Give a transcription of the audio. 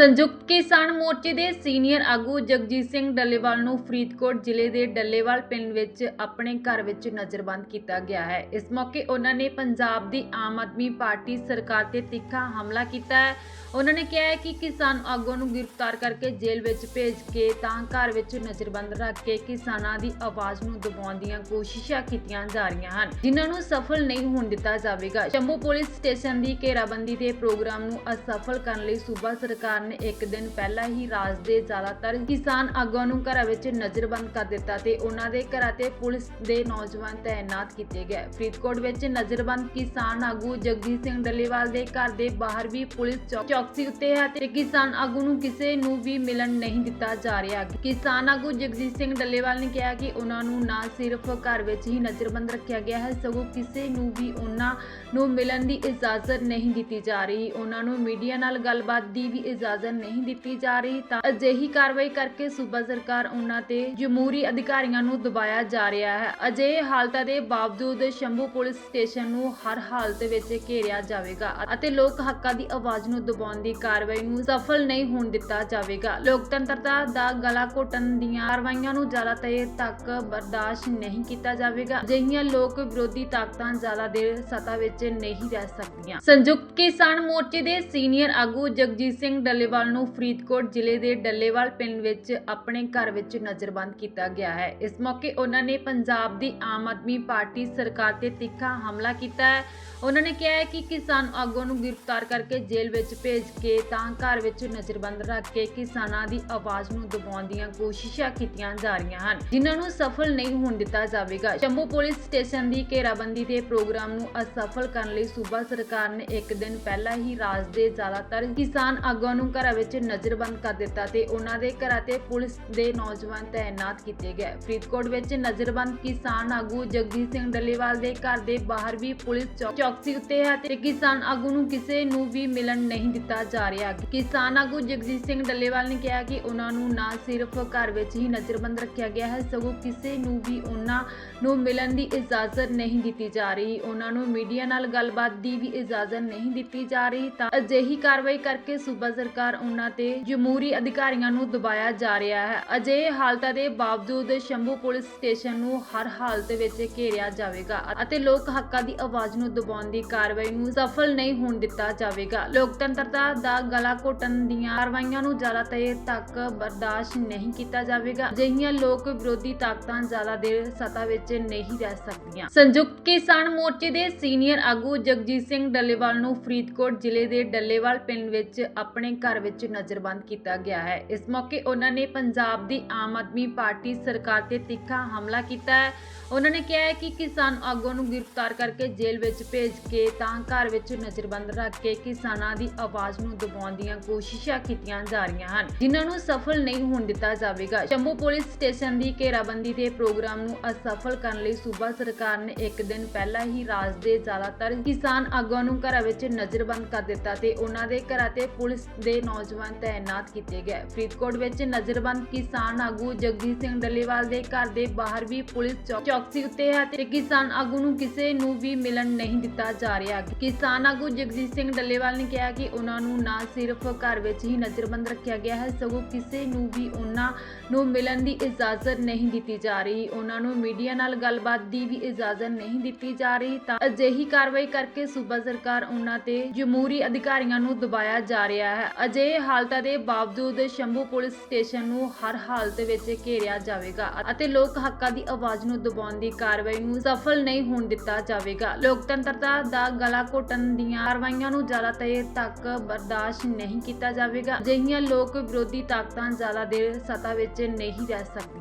ਸੰਯੁਕਤ ਕਿਸਾਨ ਮੋਰਚੇ ਦੇ ਸੀਨੀਅਰ ਆਗੂ ਜਗਜੀਤ ਸਿੰਘ ਡੱਲੇਵਾਲ ਨੂੰ ਫਰੀਦਕੋਟ ਜ਼ਿਲ੍ਹੇ ਦੇ ਡੱਲੇਵਾਲ ਪਿੰਡ ਵਿੱਚ ਆਪਣੇ ਘਰ ਵਿੱਚ ਨਜ਼ਰਬੰਦ ਕੀਤਾ ਗਿਆ ਹੈ। ਇਸ ਮੌਕੇ ਉਹਨਾਂ ਨੇ ਪੰਜਾਬ ਦੀ ਆਮ ਆਦਮੀ ਪਾਰਟੀ ਸਰਕਾਰ ਤੇ ਤਿੱਖਾ ਹਮਲਾ ਕੀਤਾ ਹੈ। ਉਹਨਾਂ ਨੇ ਕਿਹਾ ਹੈ ਕਿ ਕਿਸਾਨ ਆਗੂ ਨੂੰ ਗ੍ਰਿਫਤਾਰ ਕਰਕੇ ਜੇਲ੍ਹ ਵਿੱਚ ਭੇਜ ਕੇ ਤਾਂ ਘਰ ਵਿੱਚ ਨਜ਼ਰਬੰਦ ਰੱਖ ਕੇ ਕਿਸਾਨਾਂ ਦੀ ਆਵਾਜ਼ ਨੂੰ ਦਬਾਉਣ ਦੀਆਂ ਕੋਸ਼ਿਸ਼ਾਂ ਕੀਤੀਆਂ ਜਾ ਰਹੀਆਂ ਹਨ, ਜਿਨ੍ਹਾਂ ਨੂੰ ਸਫਲ ਨਹੀਂ ਹੋਣ ਦਿੱਤਾ ਜਾਵੇਗਾ। ਜੰਮੂ ਪੁਲਿਸ ਸਟੇਸ਼ਨ ਦੀ ਘੇਰਾਬੰਦੀ ਦੇ ਪ੍ਰੋਗਰਾਮ ਨੂੰ ਅਸਫਲ ਕਰਨ ਲਈ ਸੂਬਾ ਸਰਕਾਰ ਨੇ ਇੱਕ ਦਿਨ ਪਹਿਲਾਂ ਹੀ ਰਾਜ ਦੇ ਜ਼ਿਆਦਾਤਰ ਕਿਸਾਨ ਆਗੂਆਂ ਨੂੰ ਘਰਾਂ ਵਿੱਚ ਨਜ਼ਰਬੰਦ ਕਰ ਦਿੱਤਾ ਤੇ ਉਹਨਾਂ ਦੇ ਘਰਾਂ ਤੇ ਪੁਲਿਸ ਦੇ ਨੌਜਵਾਨ ਤਾਇਨਾਤ ਕੀਤੇ ਗਏ। ਫਰੀਦਕੋਟ ਵਿੱਚ ਨਜ਼ਰਬੰਦ ਕਿਸਾਨ ਆਗੂ ਜਗਜੀਤ ਸਿੰਘ ਡੱਲੇਵਾਲ ਦੇ ਘਰ ਦੇ ਬਾਹਰ ਵੀ ਪੁਲਿਸ ਚੌਕਸੀ ਉੱਤੇ ਹੈ ਤੇ ਕਿਸਾਨ ਆਗੂ ਨੂੰ ਕਿਸੇ ਨੂੰ ਵੀ ਮਿਲਣ ਨਹੀਂ ਦਿੱਤਾ ਜਾ ਰਿਹਾ। ਕਿਸਾਨ ਆਗੂ ਜਗਜੀਤ ਸਿੰਘ ਡੱਲੇਵਾਲ ਨੇ ਕਿਹਾ ਕਿ ਉਹਨਾਂ ਨੂੰ ਨਾ ਸਿਰਫ ਘਰ ਵਿੱਚ ਹੀ ਨਜ਼ਰਬੰਦ ਰੱਖਿਆ ਗਿਆ ਹੈ, ਸਗੋਂ ਕਿਸੇ ਨੂੰ ਵੀ ਉਹਨਾਂ ਨੂੰ ਮਿਲਣ ਦੀ ਇਜਾਜ਼ਤ ਨਹੀਂ ਦਿੱਤੀ ਜਾ ਰਹੀ। ਉਹਨਾਂ ਨੂੰ ਮੀਡੀਆ ਨਾਲ ਗੱਲਬਾਤ ਦੀ ਵੀ ਇਜਾਜ਼ਤ ਨਹੀਂ ਦਿੱਤੀ ਜਾ ਰਹੀ, ਤਾਂ ਅਜਿਹੀ ਕਾਰਵਾਈ ਕਰਕੇ ਸੂਬਾ ਸਰਕਾਰ ਉਹਨਾਂ ਤੇ ਜਮਹੂਰੀ ਅਧਿਕਾਰੀਆਂ ਨੂੰ ਦਬਾਇਆ ਜਾ ਰਿਹਾ ਹੈ। ਅਜਿਹੇ ਹਾਲਤਾਂ ਦੇ ਬਾਵਜੂਦ ਸ਼ੰਭੂ ਪੁਲਿਸ ਸਟੇਸ਼ਨ ਨੂੰ ਹਰ ਹਾਲਤ ਵਿੱਚ ਘੇਰਿਆ ਜਾਵੇਗਾ ਅਤੇ ਲੋਕ ਹੱਕਾਂ ਦੀ ਆਵਾਜ਼ ਨੂੰ ਦਬਾਉਣ ਦੀ ਕਾਰਵਾਈ ਨੂੰ ਸਫਲ ਨਹੀਂ ਹੋਣ ਦਿੱਤਾ ਜਾਵੇਗਾ। ਲੋਕਤੰਤਰਤਾ ਦਾ ਗਲਾ ਘੋਟਣ ਦੀਆਂ ਕਾਰਵਾਈਆਂ ਨੂੰ ਜ਼ਿਆਦਾ ਦੇਰ ਤੱਕ ਬਰਦਾਸ਼ਤ ਨਹੀਂ ਕੀਤਾ ਜਾਵੇਗਾ। ਅਜਿਹੀਆਂ ਲੋਕ ਵਿਰੋਧੀ ਤਾਕਤਾਂ ਜ਼ਿਆਦਾ ਦੇਰ ਸੱਤਾ ਵਿੱਚ ਨਹੀਂ ਰਹਿ ਸਕਦੀਆਂ। ਸੰਯੁਕਤ ਕਿਸਾਨ ਮੋਰਚੇ ਦੇ ਸੀਨੀਅਰ ਆਗੂ ਜਗਜੀਤ ਸਿੰਘ ਡੱਲੇਵਾਲ ਨੂੰ ਫਰੀਦਕੋਟ ਜ਼ਿਲ੍ਹੇ ਦੇ ਡੱਲੇਵਾਲ ਪਿੰਡ ਵਿੱਚ ਆਪਣੇ ਘਰ ਵਿੱਚ ਨਜ਼ਰਬੰਦ ਕੀਤਾ ਗਿਆ ਹੈ। ਇਸ ਮੌਕੇ ਉਹਨਾਂ ਨੇ ਪੰਜਾਬ ਦੀ ਆਮ ਆਦਮੀ ਪਾਰਟੀ ਸਰਕਾਰ ਤੇ ਤਿੱਖਾ ਹਮਲਾ ਕੀਤਾ ਹੈ। ਉਹਨਾਂ ਨੇ ਕਿਹਾ ਹੈ ਕਿ ਕਿਸਾਨ ਆਗੂ ਨੂੰ ਗ੍ਰਿਫਤਾਰ ਕਰਕੇ ਜੇਲ੍ਹ ਵਿੱਚ ਭੇਜ ਕੇ ਤਾਂ ਘਰ ਵਿੱਚ ਨਜ਼ਰਬੰਦ ਰੱਖ ਕੇ ਕਿਸਾਨਾਂ ਦੀ ਆਵਾਜ਼ ਨੂੰ ਦਬਾਉਣ ਦੀਆਂ ਕੋਸ਼ਿਸ਼ਾਂ ਕੀਤੀਆਂ ਜਾ ਰਹੀਆਂ ਹਨ, ਜਿਨ੍ਹਾਂ ਨੂੰ ਸਫਲ ਨਹੀਂ ਹੋਣ ਦਿੱਤਾ ਜਾਵੇਗਾ। ਸ਼ੰਭੂ ਪੁਲਿਸ ਸਟੇਸ਼ਨ ਦੀ ਘੇਰਾਬੰਦੀ ਦੇ ਪ੍ਰੋਗਰਾਮ ਨੂੰ ਅਸਫਲ ਕਰਨ ਲਈ ਸੂਬਾ ਸਰਕਾਰ ਨੇ ਇੱਕ ਦਿਨ ਪਹਿਲਾਂ ਹੀ ਰਾਜ ਦੇ ਜ਼ਿਆਦਾਤਰ ਕਿਸਾਨ ਆਗੂਆਂ ਨੂੰ ਘਰਾਂ ਵਿੱਚ ਨਜ਼ਰਬੰਦ ਕਰ ਦਿੱਤਾ ਤੇ ਉਹਨਾਂ ਦੇ ਘਰਾਂ ਤੇ ਪੁਲਿਸ ਦੇ ਨੌਜਵਾਨ ਤਾਇਨਾਤ ਕੀਤੇ ਗਏ। ਫਰੀਦਕੋਟ ਵਿੱਚ ਨਜ਼ਰਬੰਦ ਕਿਸਾਨ ਆਗੂ ਜਗਜੀਤ ਸਿੰਘ ਡੱਲੇਵਾਲ ਦੇ ਘਰ ਦੇ ਬਾਹਰ ਵੀ ਪੁਲਿਸ ਚੌਕਸੀ ਉੱਤੇ ਹੈ ਤੇ ਕਿਸਾਨ ਆਗੂ ਨੂੰ ਕਿਸੇ ਨੂੰ ਵੀ ਮਿਲਣ ਨਹੀਂ ਦਿੱਤਾ ਜਾ ਰਿਹਾ। ਕਿਸਾਨ ਆਗੂ ਜਗਜੀਤ ਸਿੰਘ ਡੱਲੇਵਾਲ ਨੇ ਕਿਹਾ ਕਿ ਉਹਨਾਂ ਨੂੰ ਨਾ ਸਿਰਫ ਘਰ ਵਿੱਚ ਹੀ ਨਜ਼ਰਬੰਦ ਰੱਖਿਆ ਗਿਆ ਹੈ, ਸਗੋਂ ਕਿਸੇ ਨੂੰ ਵੀ ਉਹਨਾਂ ਨੂੰ ਮਿਲਣ ਦੀ ਇਜਾਜ਼ਤ ਨਹੀਂ ਦਿੱਤੀ ਜਾ ਰਹੀ। ਉਹਨਾਂ ਨੂੰ ਮੀਡੀਆ ਨਾਲ ਗੱਲਬਾਤ ਦੀ ਵੀ ਇਜਾਜ਼ਤ ਨਹੀਂ ਦਿੱਤੀ ਜਾ ਰਹੀ ਤਾਂ ਅਜਿਹੀ ਕਾਰਵਾਈ ਕਰਕੇ ਸੂਬਾ ਸਰਕਾਰ ਉਹਨਾਂ ਤੇ ਜਮਹੂਰੀ ਅਧਿਕਾਰੀਆਂ ਨੂੰ ਦਬਾਇਆ ਜਾ ਰਿਹਾ ਹੈ। ਅਜਿਹੇ ਹਾਲਤਾਂ ਦੇ ਬਾਵਜੂਦ ਸ਼ੰਭੂ ਪੁਲਿਸ ਸਟੇਸ਼ਨ ਨੂੰ ਹਰ ਹਾਲਤ ਵਿੱਚ ਘੇਰਿਆ ਜਾਵੇਗਾ ਅਤੇ ਲੋਕ ਹੱਕਾਂ ਦੀ ਆਵਾਜ਼ ਨੂੰ ਦਬਾਉਣ ਦੀ ਕਾਰਵਾਈ ਨੂੰ ਸਫਲ ਨਹੀਂ ਹੋਣ ਦਿੱਤਾ ਜਾਵੇਗਾ। ਲੋਕਤੰਤਰਤਾ ਦਾ ਗਲਾ ਘੋਟਣ ਦੀਆਂ ਕਾਰਵਾਈਆਂ ਨੂੰ ਜ਼ਿਆਦਾ ਦੇਰ ਤੱਕ ਬਰਦਾਸ਼ਤ ਨਹੀਂ ਕੀਤਾ ਜਾਵੇਗਾ। ਅਜਿਹੀਆਂ ਲੋਕ ਵਿਰੋਧੀ ਤਾਕਤਾਂ ਜ਼ਿਆਦਾ ਦੇਰ ਸੱਤਾ ਵਿੱਚ ਨਹੀਂ ਰਹਿ ਸਕਦੀਆਂ। ਸੰਯੁਕਤ ਕਿਸਾਨ ਮੋਰਚੇ ਦੇ ਸੀਨੀਅਰ ਆਗੂ ਜਗਜੀਤ ਸਿੰਘ ਡੱਲੇਵਾਲ ਨੂੰ ਫਰੀਦਕੋਟ ਜ਼ਿਲ੍ਹੇ ਦੇ ਡੱਲੇਵਾਲ ਪਿੰਡ ਵਿੱਚ ਆਪਣੇ ਘਰ ਵਿੱਚ ਨਜ਼ਰਬੰਦ ਕੀਤਾ ਗਿਆ ਹੈ। ਇਸ ਮੌਕੇ ਉਹਨਾਂ ਨੇ ਪੰਜਾਬ ਦੀ ਆਮ ਆਦਮੀ ਪਾਰਟੀ ਸਰਕਾਰ ਤੇ ਤਿੱਖਾ ਹਮਲਾ ਕੀਤਾ ਹੈ। ਉਹਨਾਂ ਨੇ ਕਿਹਾ ਹੈ ਕਿ ਕਿਸਾਨ ਆਗੂ ਨੂੰ ਗ੍ਰਿਫਤਾਰ ਕਰਕੇ ਜੇਲ੍ਹ ਵਿੱਚ ਭੇਜ ਕੇ ਤਾਂ ਘਰ ਵਿੱਚ ਨਜ਼ਰਬੰਦ ਰੱਖ ਕੇ ਕਿਸਾਨਾਂ ਦੀ ਆਵਾਜ਼ ਨੂੰ ਦਬਾਉਣ ਦੀਆਂ ਕੋਸ਼ਿਸ਼ਾਂ ਕੀਤੀਆਂ ਜਾ ਰਹੀਆਂ ਹਨ, ਜਿਨ੍ਹਾਂ ਨੂੰ ਸਫਲ ਨਹੀਂ ਹੋਣ ਦਿੱਤਾ ਜਾਵੇਗਾ। ਸ਼ੰਭੂ ਪੁਲਿਸ ਸਟੇਸ਼ਨ ਦੀ ਘੇਰਾਬੰਦੀ ਦੇ ਪ੍ਰੋਗਰਾਮ ਨੂੰ ਅਸਫਲ ਕਰਨ ਲਈ ਸੂਬਾ ਸਰਕਾਰ ਨੇ ਇੱਕ ਦਿਨ ਪਹਿਲਾਂ ਹੀ ਰਾਜ ਦੇ ਜ਼ਿਆਦਾਤਰ ਕਿਸਾਨ ਆਗੂਆਂ ਨੂੰ ਘਰਾਂ ਵਿੱਚ ਨਜ਼ਰਬੰਦ ਕਰ ਦਿੱਤਾ ਤੇ ਉਹਨਾਂ ਦੇ ਘਰਾਂ ਤੇ ਪੁਲਿਸ ਦੇ ਨੌਜਵਾਨ ਤਾਇਨਾਤ ਕੀਤੇ ਗਏ। ਫਰੀਦਕੋਟ ਵਿੱਚ ਨਜ਼ਰਬੰਦ ਕਿਸਾਨ ਆਗੂ ਜਗਜੀਤ ਸਿੰਘ ਡੱਲੇਵਾਲ ਦੇ ਘਰ ਦੇ ਬਾਹਰ ਵੀ ਪੁਲਿਸ ਚੌ- ਚੌਕਸੀ ਉੱਤੇ ਹੈ ਤੇ ਕਿਸਾਨ ਆਗੂ ਨੂੰ ਕਿਸੇ ਨੂੰ ਵੀ ਮਿਲਣ ਨਹੀਂ ਦਿੱਤਾ ਜਾ ਰਿਹਾ। ਕਿਸਾਨ ਆਗੂ ਜਗਜੀਤ ਸਿੰਘ ਡੱਲੇਵਾਲ ਨੇ ਕਿਹਾ ਕਿ ਉਹਨਾਂ ਨੂੰ ਨਾ ਸਿਰਫ ਘਰ ਵਿੱਚ ਹੀ ਨਜ਼ਰਬੰਦ ਰੱਖਿਆ ਗਿਆ ਹੈ, ਸਗੋਂ ਕਿਸੇ ਨੂੰ ਵੀ ਉਹਨਾਂ ਨੂੰ ਮਿਲਣ ਦੀ ਇਜਾਜ਼ਤ ਨਹੀਂ ਦਿੱਤੀ ਜਾ ਰਹੀ। ਉਹਨਾਂ ਨੂੰ ਮੀਡੀਆ ਨਾਲ ਗੱਲਬਾਤ ਦੀ ਵੀ ਇਜਾਜ਼ਤ ਨਹੀਂ ਦਿੱਤੀ ਜਾ ਰਹੀ, ਤਾਂ ਅਜਿਹੀ ਕਾਰਵਾਈ ਕਰਕੇ ਸੂਬਾ ਸਰਕਾਰ ਉਹਨਾਂ ਤੇ ਜਮਹੂਰੀ ਅਧਿਕਾਰੀਆਂ ਨੂੰ ਦਬਾਇਆ ਜਾ ਰਿਹਾ ਹੈ। ਅਜਿਹੇ ਹਾਲਤਾਂ ਦੇ ਬਾਵਜੂਦ ਸ਼ੰਭੂ ਪੁਲਿਸ ਸਟੇਸ਼ਨ ਨੂੰ ਹਰ ਹਾਲਤ ਵਿੱਚ ਘੇਰਿਆ ਜਾਵੇਗਾ ਅਤੇ ਲੋਕ ਹੱਕਾਂ ਦੀ ਆਵਾਜ਼ ਨੂੰ ਦਬਾਉਣ ਦੀ ਕਾਰਵਾਈ ਨੂੰ ਸਫਲ ਨਹੀਂ ਹੋਣ ਦਿੱਤਾ ਜਾਵੇਗਾ। ਲੋਕਤੰਤਰਤਾ ਦਾ ਗਲਾ ਘੋਟਣ ਦੀਆਂ ਕਾਰਵਾਈਆਂ ਨੂੰ ਜ਼ਿਆਦਾ ਦੇਰ ਤੱਕ ਬਰਦਾਸ਼ਤ ਨਹੀਂ ਕੀਤਾ ਜਾਵੇਗਾ। ਅਜਿਹੀਆਂ ਲੋਕ ਵਿਰੋਧੀ ਤਾਕਤਾਂ ਜ਼ਿਆਦਾ ਦੇਰ ਸੱਤਾ ਵਿੱਚ ਨਹੀਂ ਰਹਿ ਸਕਦੀਆਂ।